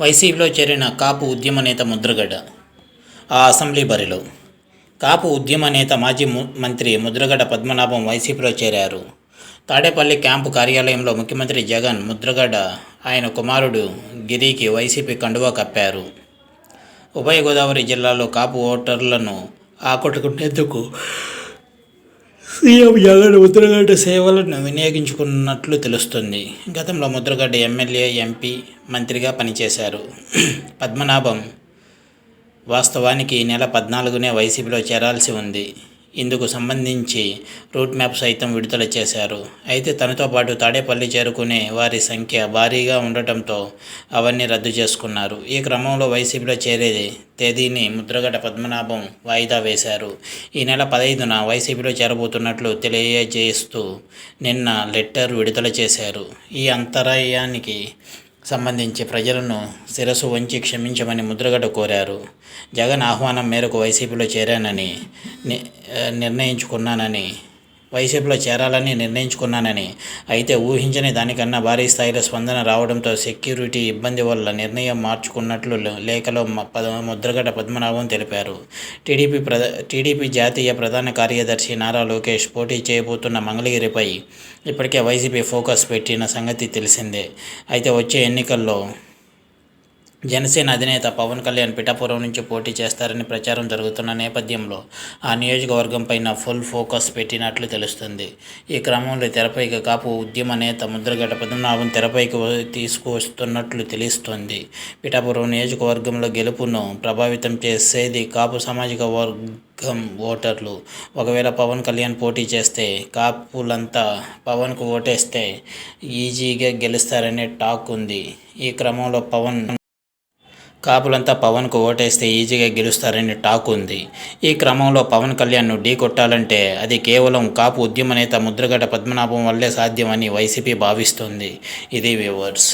వైసీపీలో చేరిన కాపు ఉద్యమ నేత ముద్రగడ ఆ అసెంబ్లీ బరిలో కాపు ఉద్యమ నేత మాజీ ము- మంత్రి ముద్రగడ పద్మనాభం వైసీపీలో చేరారు. తాడేపల్లి క్యాంపు కార్యాలయంలో ముఖ్యమంత్రి జగన్ ముద్రగడ ఆయన కుమారుడు గిరికి వైసీపీ కండువా కప్పారు. ఉభయ గోదావరి జిల్లాలో కాపు ఓటర్లను ఆకట్టుకునేందుకు సీఎం జగన్ ముద్రగడ్డ సేవలను వినియోగించుకున్నట్లు తెలుస్తుంది. గతంలో ముద్రగడ్డ ఎమ్మెల్యే ఎంపీ మంత్రిగా పనిచేశారు. పద్మనాభం వాస్తవానికి ఈ నెల పద్నాలుగునే వైసీపీలో చేరాల్సి ఉంది. ఇందుకు సంబంధించి రూట్ మ్యాప్ సైతం విడుదల చేశారు. అయితే తనతో పాటు తాడేపల్లి చేరుకునే వారి సంఖ్య భారీగా ఉండటంతో అవన్నీ రద్దు చేసుకున్నారు. ఈ క్రమంలో వైసీపీలో చేరే తేదీని ముద్రగడ పద్మనాభం వాయిదా వేశారు. ఈ నెల పదైదున వైసీపీలో చేరబోతున్నట్లు తెలియజేస్తూ నిన్న లెటర్ విడుదల చేశారు. ఈ అంతరాయానికి సంబంధించి ప్రజలను శిరసు వంచి క్షమించమని ముద్రగడ కోరారు. జగన్ ఆహ్వానం మేరకు వైసీపీలో చేరానని ని- నిర్ణయించుకున్నానని వైసీపీలో చేరాలని నిర్ణయించుకున్నానని. అయితే ఊహించని దానికన్నా భారీ స్థాయిలో స్పందన రావడంతో సెక్యూరిటీ ఇబ్బంది వల్ల నిర్ణయం మార్చుకున్నట్లు లేఖలో పద ముద్రగడ పద్మనాభం తెలిపారు. టీడీపీ ప్రధ టీడీపీ జాతీయ ప్రధాన కార్యదర్శి నారా లోకేష్ పోటీ చేయబోతున్న మంగళగిరిపై ఇప్పటికే వైసీపీ ఫోకస్ పెట్టిన సంగతి తెలిసిందే. అయితే వచ్చే ఎన్నికల్లో జనసేన అధినేత పవన్ కళ్యాణ్ పిఠాపురం నుంచి పోటీ చేస్తారని ప్రచారం జరుగుతున్న నేపథ్యంలో ఆ నియోజకవర్గం పైన ఫుల్ ఫోకస్ పెట్టినట్లు తెలుస్తుంది. ఈ క్రమంలో తెరపైకి కాపు ఉద్యమ నేత ముద్రగడ్డ పద్మనాభం తెరపైకి తీసుకువస్తున్నట్లు తెలుస్తోంది. పిఠాపురం నియోజకవర్గంలో గెలుపును ప్రభావితం చేసేది కాపు సామాజిక వర్గం ఓటర్లు. ఒకవేళ పవన్ కళ్యాణ్ పోటీ చేస్తే కాపులంతా పవన్కు ఓటేస్తే ఈజీగా గెలుస్తారనే టాక్ ఉంది. ఈ క్రమంలో పవన్ కాపులంతా పవన్కు ఓటేస్తే ఈజీగా గెలుస్తారని టాక్ ఉంది. ఈ క్రమంలో పవన్ కళ్యాణ్ను ఢీ కొట్టాలంటే అది కేవలం కాపు ఉద్యమ నేత ముద్రగడ పద్మనాభం వల్లే సాధ్యమని వైసీపీ భావిస్తోంది. ఇది వ్యూవర్స్.